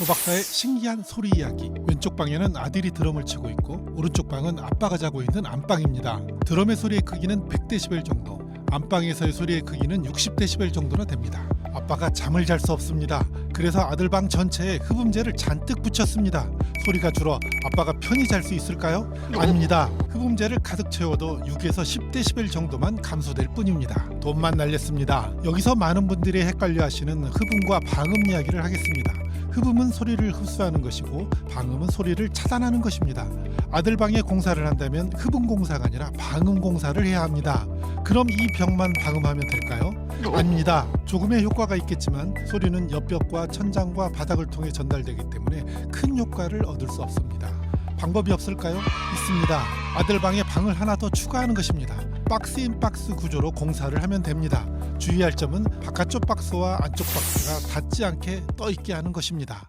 조 박사의 신기한 소리 이야기. 왼쪽 방에는 아들이 드럼을 치고 있고 오른쪽 방은 아빠가 자고 있는 안방입니다. 드럼의 소리의 크기는 100데시벨 정도. 안방에서의 소리의 크기는 60데시벨 정도나 됩니다. 아빠가 잠을 잘 수 없습니다. 그래서 아들 방 전체에 흡음재를 잔뜩 붙였습니다. 소리가 줄어 아빠가 편히 잘 수 있을까요? 아닙니다. 흡음재를 가득 채워도 6에서 10데시벨 정도만 감소될 뿐입니다. 돈만 날렸습니다. 여기서 많은 분들이 헷갈려 하시는 흡음과 방음 이야기를 하겠습니다. 흡음은 소리를 흡수하는 것이고 방음은 소리를 차단하는 것입니다. 아들 방에 공사를 한다면 흡음 공사가 아니라 방음 공사를 해야 합니다. 그럼 이 벽만 방음하면 될까요? 아닙니다. 조금의 효과가 있겠지만 소리는 옆벽과 천장과 바닥을 통해 전달되기 때문에 큰 효과를 얻을 수 없습니다. 방법이 없을까요? 있습니다. 아들 방에 방을 하나 더 추가하는 것입니다. 박스인 박스 구조로 공사를 하면 됩니다. 주의할 점은 바깥쪽 박스와 안쪽 박스가 닿지 않게 떠 있게 하는 것입니다.